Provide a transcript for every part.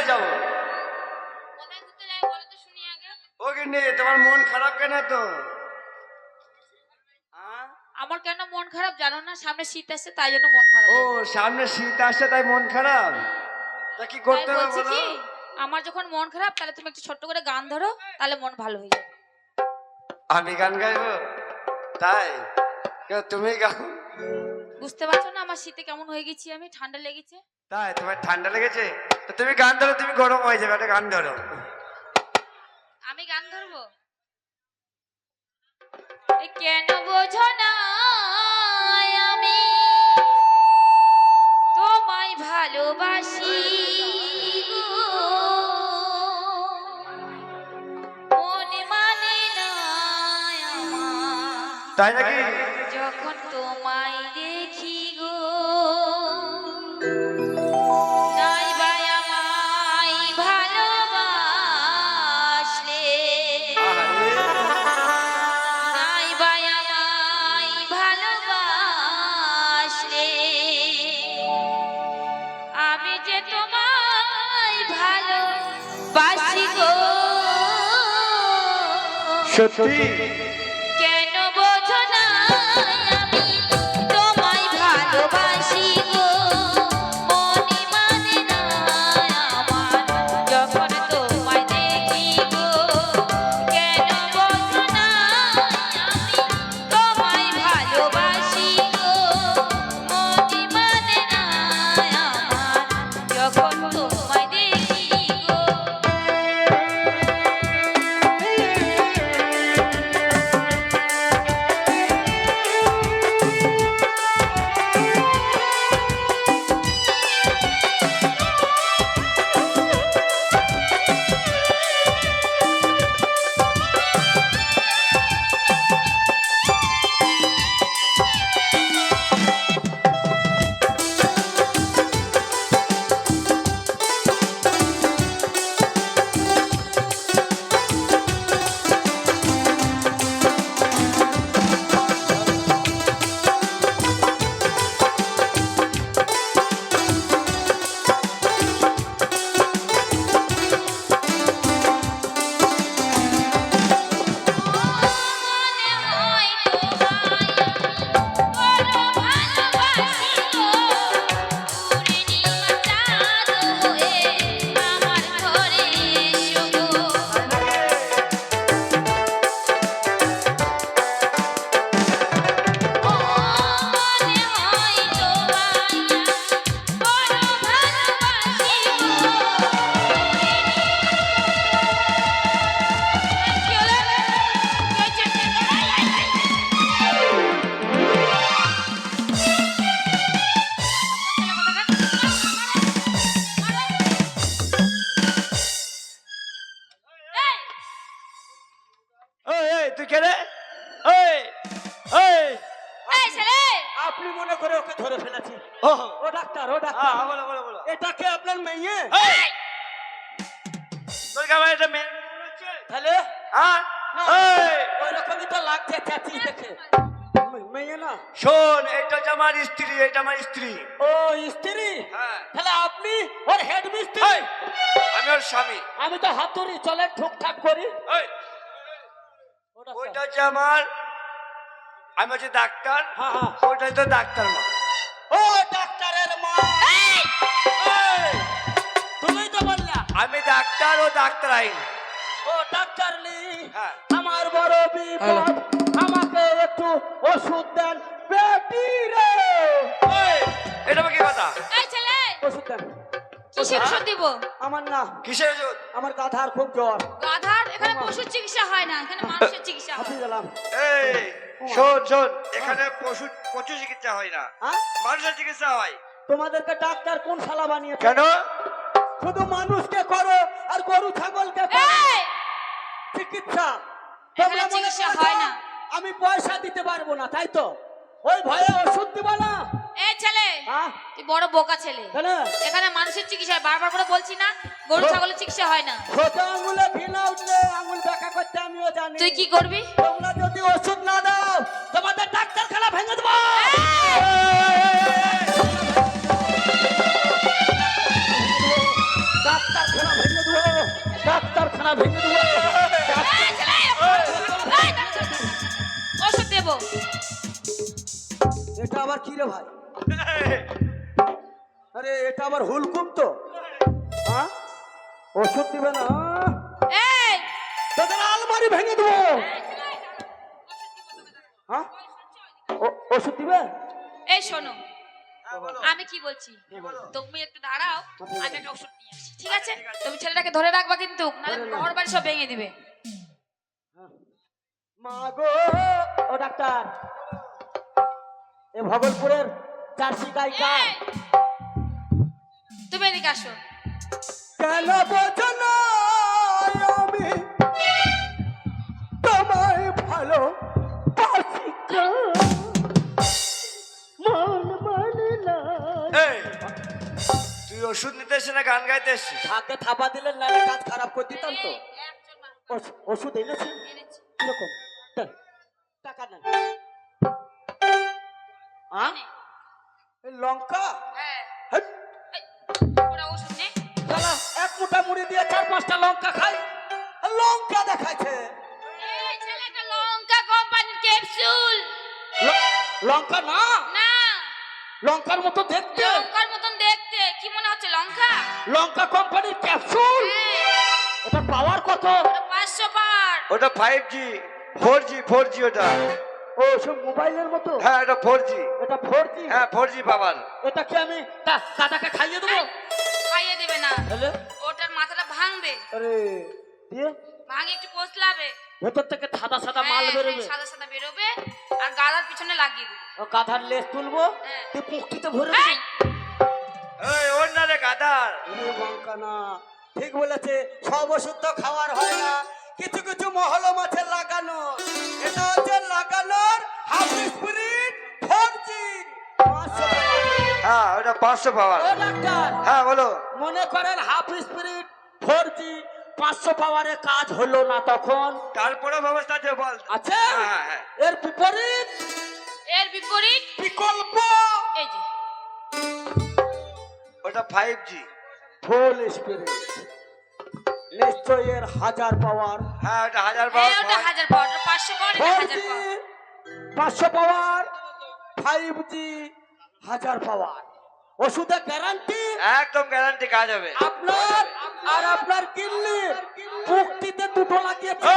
ঘুরতে যাব। কোথায় ঘুরতে যাই বলো তো শুনি আগে ও গিন্নি তোমার মন খারাপ কেন তো আমার কেন মন খারাপ জানো না? সামনে শীত আসছে তাই জন্য মন খারাপ ও সামনে শীত আসছে তাই মন খারাপ? তা কি করতে হবে বলো? আমার যখন মন খারাপ তাহলে তুমি একটু ছোট্ট করে গান ধরো তাহলে মন ভালো হয়ে যাবে। আমি গান গাইবো? তাই? তুমি গাও? বুঝতে পারছ না আমার শীতে কেমন হয়ে গেছি আমি? ঠান্ডা লেগেছে? তাই তোমার ঠান্ডা লেগেছে? তো তুমি গান ধরো তুমি গরম হয়ে যাবে একটা গান ধরো। আমি গান ধরবো? কেন বোঝো না আমি? তোমায় ভালোবাসি। মনে তাই নাকি? যখন তোমায় সত্যি। আপনি মনে করে ওকে ধরে ফেলেছি ও ডাক্তার ও হ্যাঁ ডাক্তার বলো বলো। বলো এটাকে আপনার মেয়ে! তোর এটা মেয়ে? তাহলে? হ্যাঁ। ওই রকমই তো লাগছে চাচি দেখে। মেয়ে না? শোন এটা হচ্ছে আমার স্ত্রী এটা আমার স্ত্রী। ও স্ত্রী? হ্যাঁ। তাহলে আপনি ওর হেড মিস্ত্রি এই! আমি ওর স্বামী। আমি তো হাতুড়ি চলে ঠুকঠাক করি! ওইটা হচ্ছে আমার আমি হচ্ছে ডাক্তার? হ্যাঁ হ্যাঁ। তো ডাক্তার মা। ও ডাক্তারের মা। তুমি তো বললা। আমি ডাক্তার ও ডাক্তার আইন ও ডাক্তার লি হ্যাঁ। আমার বড় বিপদ আমাকে একটু ওষুধ দেন। বেটি রে। এই! এটা কি কথা? এই ছেলে! ওষুধ দেন। কিসের ওষুধ দিব? আমার না কিসের ওষুধ? আমার গাধার খুব জ্বর। গাধার এখানে পশুর চিকিৎসা হয় না এখানে মানুষের চিকিৎসা হয়। গেলাম। এই শোন শোন এখানে পশু পশু চিকিৎসা হয় না। হ্যাঁ? মানুষের চিকিৎসা হয়। তোমাদেরকে ডাক্তার কোন শালা বানিয়েছে কেন? শুধু মানুষকে করো আর গরু ছাগলকে চিকিৎসা। তোমরা মনে চিকিৎসা হয় না। আমি পয়সা দিতে পারব না তাই তো? ওই ভয়ে ওষুধ দিবা না। এই ছেলে হ্যাঁ? তুই বড় বোকা ছেলে। এখানে মানুষের চিকিৎসা হয় বারবার করে বলছি না গরু ছাগলের চিকিৎসা হয় না। ছোট আঙুলে ভিনা উঠলে আঙুল ব্যাকা করতে আমিও জানি। তুই কি করবি? তোমরা যদি ওষুধ না দাও তোমাদের ডাক্তারখানা ভেঙে দেবো। ডাক্তার দানা ভেঙে দেবো। এই ছেলে, এটা আবার কি রে ভাই? আরে এটা আবার হুলকুম তো। হ্যাঁ? ওষুধ দিবে না। এই! আলমারি ভেঙে দেবো। হ্যাঁ? ওষুধ দিবে? এই শোনো। আমি কি বলছি? তুমি একটু দাঁড়াও আমি একটা ওষুধ নিয়ে আসি ঠিক আছে? তুমি ছেলেটাকে ধরে রাখবা কিন্তু নাহলে ঘর বাড়ি সব ভেঙে দিবে। মা গো ও ডাক্তার। এ ভগলপুরের জার্সি গায়িকা এই, তুমি এদিকে আসো। কেন বোঝো না আমি? তোমায় ভালো মন মানে না। তুই ওষুধ নিতে এসে না গান গাইতে এসছিস? হাতে থাপা দিলেন না কাজ খারাপ করে দিতাম তো। ওষুধ এনেছি। কীরকম? টাকা? নে। লঙ্কা এক মোটা মুড়ি দিয়ে চার পাঁচটা লঙ্কা খাই লঙ্কা দেখাইছে লঙ্কা কোম্পানির ক্যাপসুল লঙ্কা না না লঙ্কার মতো দেখতে লঙ্কার মতন দেখতে কি মনে হচ্ছে লঙ্কা লঙ্কা কোম্পানির ক্যাপসুল ওটা পাওয়ার কত 500 পাওয়ার ওটা 5G 4G 4G ওটা ও সব মোবাইলের মতো। হ্যাঁ এটা ফোর জি এটা ফোর জি হ্যাঁ ফোর জি পাবার এটা কি আমি তা- দাদাকে খাইয়ে দেবো? খাইয়ে দেবে না। ওটার মাথাটা ভাঙবে। আরে দিয়ে? ভাঙে একটু পোস্টলাবে ভেতর থেকে সাদা সাদা মাল হ্যাঁ, বেরোবে। হ্যাঁ, সাদা সাদা বেরোবে আর গালার পিছনে লাগিয়ে দেবে। ও গাধার লেজ তুলবো? হ্যাঁ। তুই পুষ্টিতে ভরে এই, এই ওর না রে গাদার এ ঠিক বলেছে সব ওষুধ তো খাওয়ার হয় না। কিছু কিছু মহল মাছের লাগানো এটা হচ্ছে লাগানোর হাফ স্পিরিট ফোর জি হ্যাঁ ওটা পাঁচশো পাওয়ার। হ্যাঁ বলো। মনে করেন হাফ স্পিরিট ফোর জি পাঁচশো পাওয়ারে কাজ হলো না তখন? তারপরে ব্যবস্থা আছে বল। আছে? হ্যাঁ, হ্যাঁ। এর বিপরীত? এর বিপরীত? বিকল্প? এই যে। ওটা ফাইভ জি ফুল স্পিরিট নিশ্চয় এর হাজার পাওয়ার। হ্যাঁ ওটা হাজার পাওয়ার। ওটা হাজার পাওয়ার পাঁচশো পাওয়ার ফোর জি পাঁচশো পাওয়ার ফাইভ জি হাজার পাওয়ার। ওষুধের গ্যারান্টি একদম গ্যারান্টি কাজ হবে। আপনার আর আপনার কিনলে মুক্তিতে দুটো লাগিয়েছে।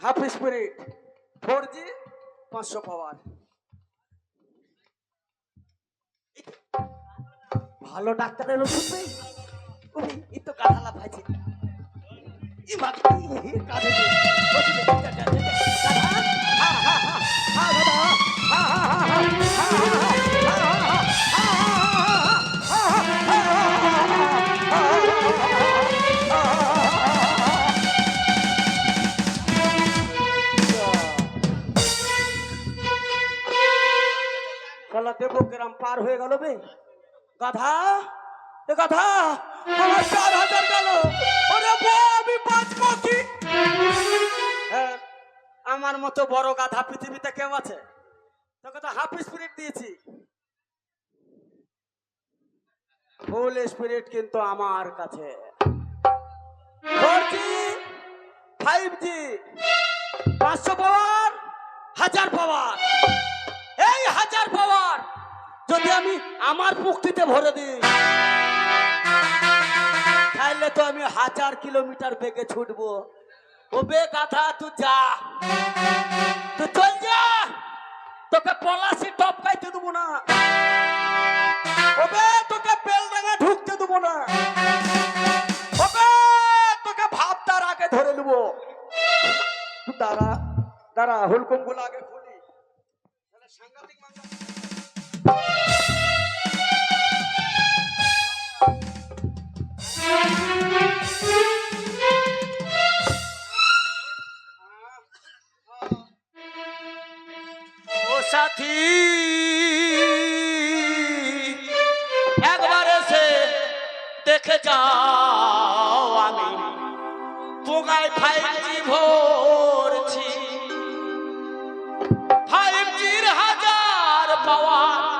হাফ স্পিরিট ফোর জি পাঁচশো পাওয়ার ভালো ডাক্তারের ওষুধ নেই এই তো যা, যা। গাধা, হা, হা, হা, হা, গাধা, হা, হা, হা, হা, হা, হা, হা, হা, হা, হা, হা, হা, হা, হা, হা, পার হয়ে গেল বে গাধা এ গাধা আমার চার হাজার গেল। আমি হ্যাঁ, আমার মতো বড় গাধা পৃথিবীতে কেউ আছে? তোকে তো হাফ স্পিরিট দিয়েছি। ফুল স্পিরিট কিন্তু আমার কাছে। ফোর জি ফাইভ জি পাঁচশো পাওয়ার হাজার পাওয়ার। এই হাজার পাওয়ার যদি আমি আমার মুক্তিতে ভরে দিই তাহলে তো আমি হাজার কিলোমিটার বেগে ছুটবো। ওবে গাধা, তুই যা। তুই চল যা। তোকে পলাশি টপকাইতে দেবো না। ওবে তোকে বেলডাঙ্গা ঢুকতে দেবো না। ওবে তোকে ভাবতার আগে ধরে নেব। দাঁড়া দাঁড়া হুলকুমগুলো আগে খুলি। সাংঘাতিক মাংস God.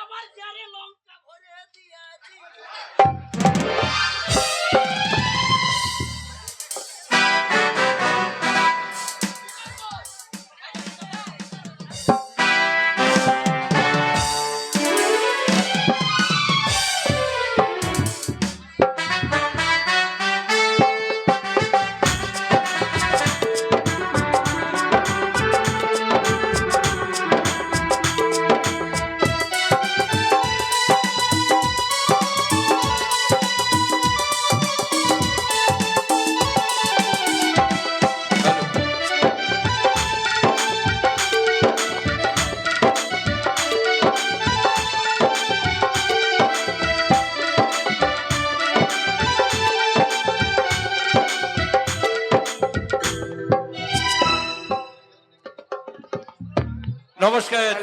আমার গ্যারে লঙ্কা ভরে নমস্কার।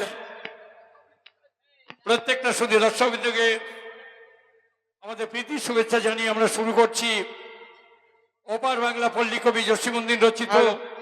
প্রত্যেকটা শুধু দর্শকবৃন্দকে আমাদের প্রীতি শুভেচ্ছা জানিয়ে আমরা শুরু করছি। ওপার বাংলা পল্লী কবি জসিমুদ্দিন রচিত